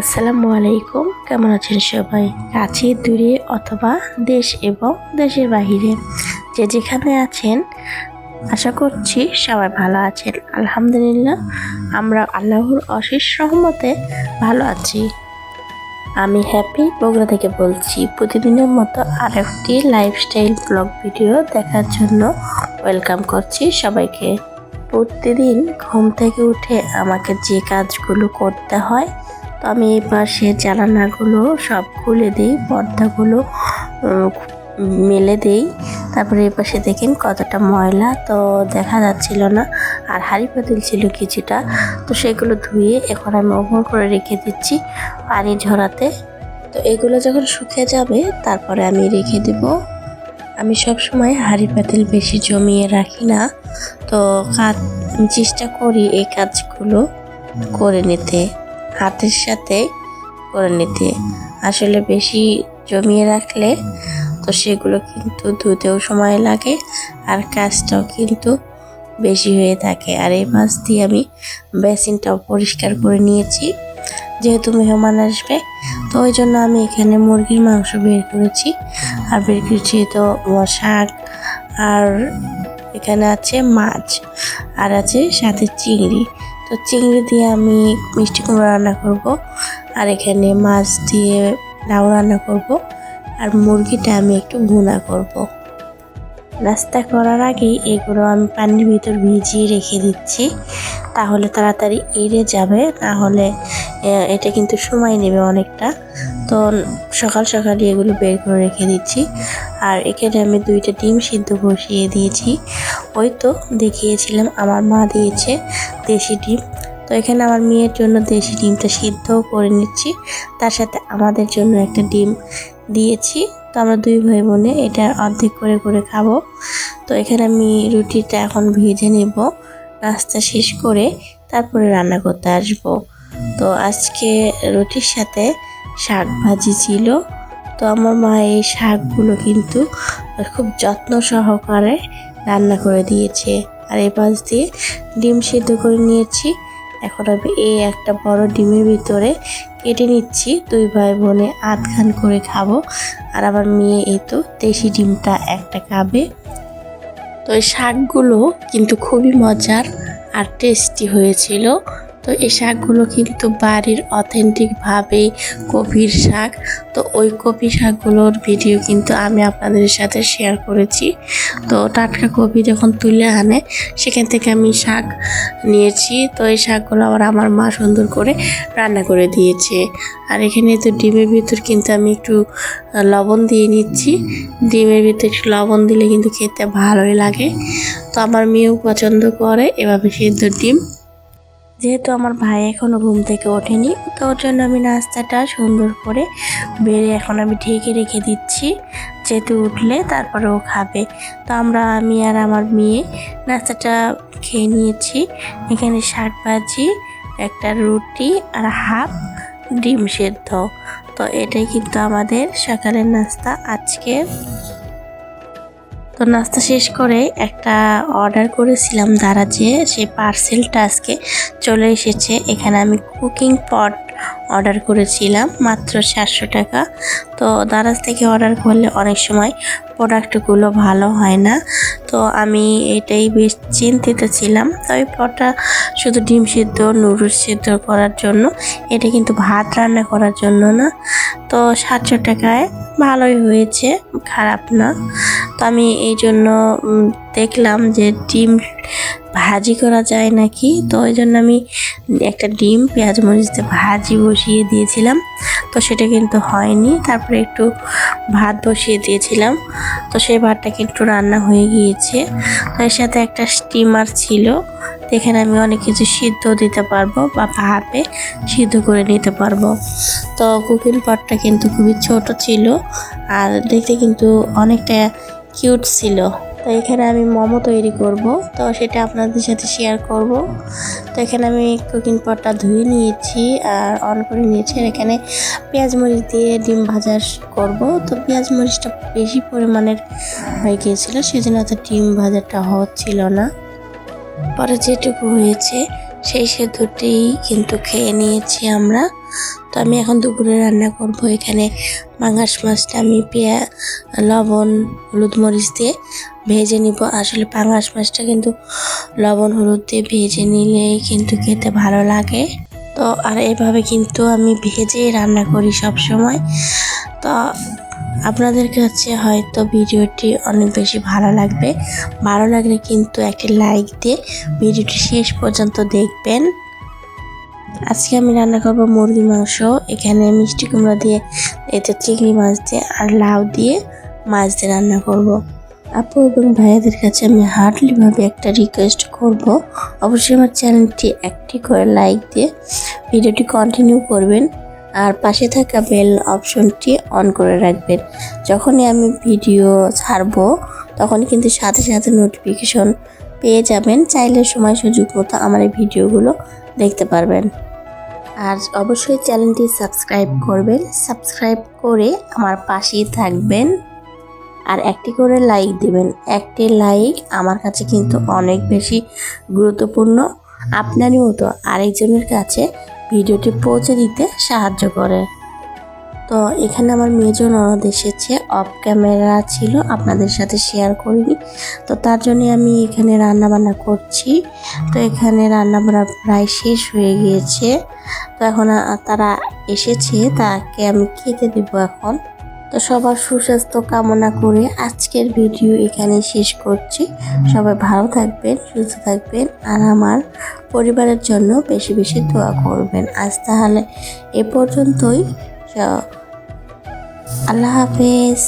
আসসালামু আলাইকুম। কেমন আছেন সবাই? কাছে দূরে অথবা দেশ এবং দেশের বাহিরে। যে যেখানে আছেন, আশা করছি সবাই ভালো আছেন। আলহামদুলিল্লাহ, আমরা আল্লাহর অশেষ রহমতে ভালো আছি। আমি হ্যাপি বগুড়া থেকে বলছি, প্রতিদিনের মতো আরেকটি লাইফস্টাইল ব্লগ ভিডিও দেখার জন্য ওয়েলকাম করছি সবাইকে। প্রতিদিন ঘুম থেকে উঠে আমাকে যে কাজগুলো করতে হয় আমি এই পাশে জানালাগুলো সব খুলে দিই, পর্দাগুলো মেলে দেই। তারপরে এই পাশে দেখেন কতটা ময়লা, তো দেখা যাচ্ছিল না। আর হাড়ি পাতিল ছিল কিছুটা, তো সেগুলো ধুয়ে এখন আমি ওভর করে রেখে দিচ্ছি পানি ঝরাতে। তো এগুলো যখন শুকিয়ে যাবে, তারপরে আমি রেখে দেব। আমি সব সময় হাড়ি পাতিল বেশি জমিয়ে রাখি না, তো কাজ চেষ্টা করি এই কাজগুলো করে নিতে। হাতের সাথে করে নিতে। আসলে বেশি জমিয়ে রাখলে তো সেগুলো কিন্তু ধুতেও সময় লাগে আর কাজটাও কিন্তু বেশি হয়ে থাকে। আর এই মাছ দিয়ে আমি বেসিনটাও পরিষ্কার করে নিয়েছি। যেহেতু মেহমান আসবে, তো ওই জন্য আমি এখানে মুরগির মাংস বের করেছি। আর বের করেছি তো শাক আর এখানে আছে মাছ আর আছে সাথে চিংড়ি। তো চিংড়ি দিয়ে আমি মিষ্টি কুমড়ো রান্না করব। আর এখানে মাছ দিয়ে লাউ রান্না করব। আর মুরগিটা আমি একটু ভুনা করব। নাস্তা করার আগেই এগুলো আমি পানির ভিতর ভিজিয়ে রেখে দিচ্ছি। তাহলে তাড়াতাড়ি এড়ে যাবে না হলে আহ, এটা কিন্তু সময় নেবে অনেকটা। তো সকাল সকালই এগুলো বের করে রেখে দিচ্ছি। আর এখানে আমি দুইটা ডিম সিদ্ধ বসিয়ে দিয়েছি। ওই তো দেখিয়েছিলাম, আমার মা দিয়েছে দেশি ডিম। তো এখানে আমার মেয়ের জন্য দেশি ডিমটা সিদ্ধও করে নিচ্ছি, তার সাথে আমাদের জন্য একটা ডিম দিয়েছি। তো আমরা দুই ভাই বোনে এটা অর্ধেক করে করে খাব। তো এখানে আমি রুটিটা এখন ভেজে নেব, নাস্তা শেষ করে তারপরে রান্না করতে আসব। তো আজকে রুটির সাথে শাক ভাজি ছিল তো আমার মা এই শাকগুলো কিন্তু খুব যত্ন সহকারে রান্না করে দিয়েছে। আর এই পাশ দিয়ে ডিম সিদ্ধ করে নিয়েছি। এখন আমি এই একটা বড় ডিমের ভিতরে কেটে নিচ্ছি। দুই ভাই বোনে আধখান করে খাব। আর আমার মেয়ে এই তো দেশি ডিমটা একটা খাবে। তো এই শাকগুলো কিন্তু খুবই মজার আর টেস্টি হয়েছিল। তো এই শাকগুলো কিন্তু বাড়ির অথেন্টিকভাবেই কপির শাক। তো ওই কপি শাকগুলোর ভিডিও কিন্তু আমি আপনাদের সাথে শেয়ার করেছি। তো টাটকা কপি যখন তুলে আনে, সেখান থেকে আমি শাক নিয়েছি। তো এই শাকগুলো আবার আমার মা সুন্দর করে রান্না করে দিয়েছে। আর এখানে তো ডিমের ভিতর কিন্তু আমি একটু লবণ দিয়ে নিচ্ছি। ডিমের ভিতর একটু লবণ দিলে কিন্তু খেতে ভালোই লাগে। তো আমার মেয়েও পছন্দ করে, এভাবে সিদ্ধ ডিম। যেহেতু আমার ভাই এখনও ঘুম থেকে ওঠেনি, তো ওর জন্য আমি নাস্তাটা সুন্দর করে বেড়ে এখন আমি ঢেকে রেখে দিচ্ছি। যেহেতু উঠলে তারপরে ও খাবে। তো আমরা, আমি আর আমার মেয়ে নাস্তাটা খেয়ে নিয়েছি। এখানে শাক ভাজি একটা রুটি আর হাফ ডিম সেদ্ধ। তো এটাই কিন্তু আমাদের সকালের নাস্তা আজকে তো নাস্তা শেষ করে একটা অর্ডার করেছিলাম দারাজে সেই পার্সেলটা আজকে চলে এসেছে। এখানে আমি কুকিং পট অর্ডার করেছিলাম, মাত্র চারশো টাকা। তো দারাজ থেকে অর্ডার করলে অনেক সময় প্রোডাক্টগুলো ভালো হয় না। তো আমি এটাই বেশ চিন্তিত ছিলাম। তো এই পটটা শুধু ডিম সিদ্ধ নুডলস সিদ্ধ করার জন্য, এটা কিন্তু ভাত রান্না করার জন্য না। তো সাতশো টাকায় ভালোই হয়েছে, খারাপ না। তো আমি এই জন্য দেখলাম যে ডিম ভাজি করা যায় নাকি। তো ওই জন্য আমি একটা ডিম পেঁয়াজ মরিচ ভাজি বসিয়ে দিয়েছিলাম। তো সেটা কিন্তু হয়নি। তারপরে একটু ভাত বসিয়ে দিয়েছিলাম। তো সেই ভাতটা কিন্তু রান্না হয়ে গিয়েছে। তো এর সাথে একটা স্টিমার ছিল। এখানে আমি অনেক কিছু সিদ্ধ দিতে পারব বা ভাপে সিদ্ধ করে নিতে পারব। তো কুকিং পটটা কিন্তু খুবই ছোট ছিল। আর দেখতে কিন্তু অনেকটা কিউট ছিল। তো এখানে আমি মোমো তৈরি করব। তো সেটা আপনাদের সাথে শেয়ার করব। তো এখানে আমি কুকিং পটটা ধুয়ে নিয়েছি আর অন করে নিয়েছি। আর এখানে পেঁয়াজ মরিচ দিয়ে ডিম ভাজা করব। তো পেঁয়াজ মরিচটা বেশি পরিমাণের হয়ে গিয়েছিল, সেজন্য তো ডিম ভাজাটা হচ্ছিল না। পরে যেটুকু হয়েছে, সেই সেদ্ধটি কিন্তু খেয়ে নিয়েছি আমরা। তো আমি এখন দুপুরে রান্না করব। এখানে মাঙ্গাস মাছটা আমি পেঁয়া, লবণ, হলুদ মরিচ দিয়ে ভেজে নিব। আসলে পাঙাশ মাছটা কিন্তু লবণ, হলুদ দিয়ে ভেজে নিলে কিন্তু খেতে ভালো লাগে। তো আর এভাবে কিন্তু আমি ভেজেই রান্না করি সব সময় তো আপনাদের কাছে হয়তো ভিডিওটি অনেক বেশি ভালো লাগবে। ভালো লাগলে কিন্তু একটি লাইক দিয়ে ভিডিওটি শেষ পর্যন্ত দেখবেন। আজকে আমি রান্না করব মুরগির মাংস। এখানে মিষ্টি কুমড়া দিয়ে এতে চিংড়ি মাছ দিয়ে আর লাউ দিয়ে মাছ দিয়ে রান্না করব। আপু এবং ভাইয়াদের কাছে আমি হার্ডলিভাবে একটা রিকোয়েস্ট করব। অবশ্যই আমার চ্যানেলটি একটি করে লাইক দিয়ে ভিডিওটি কন্টিনিউ করবেন আর পাশে থাকা বেল অপশনটি অন করে রাখবেন। যখনই আমি ভিডিও ছাড়বো তখন কিন্তু সাথে সাথে নোটিফিকেশন পেয়ে যাবেন। চাইলে সময় সুযোগ মতো আমার এই ভিডিওগুলো দেখতে পারবেন। আর অবশ্যই চ্যানেলটি সাবস্ক্রাইব করবেন। সাবস্ক্রাইব করে আমার পাশেই থাকবেন। আর একটি করে লাইক দেবেন। একটি লাইক আমার কাছে কিন্তু অনেক বেশি গুরুত্বপূর্ণ। আপনারই মতো আরেকজনের কাছে ভিডিওটি পৌঁছে দিতে সাহায্য করে। তো এখানে আমার মেজো ননদ এসেছে। অফ ক্যামেরা ছিল, আপনাদের সাথে শেয়ার করিনি। তো তার জন্য আমি এখানে রান্না বান্না করছি। তো এখানে রান্না বান্না প্রায় শেষ হয়ে গিয়েছে। তো এখন তারা এসেছে, তাকে আমি খেতে দিব এখন। তো সবার সুস্বাস্থ্য কামনা করে আজকের ভিডিও এখানে শেষ করছি। সবাই ভালো থাকবেন, সুস্থ থাকবেন, আর আমার পরিবারের জন্য বেশি বেশি দোয়া করবেন। আজ তাহলে এ পর্যন্তই। আল্লাহ হাফেজ।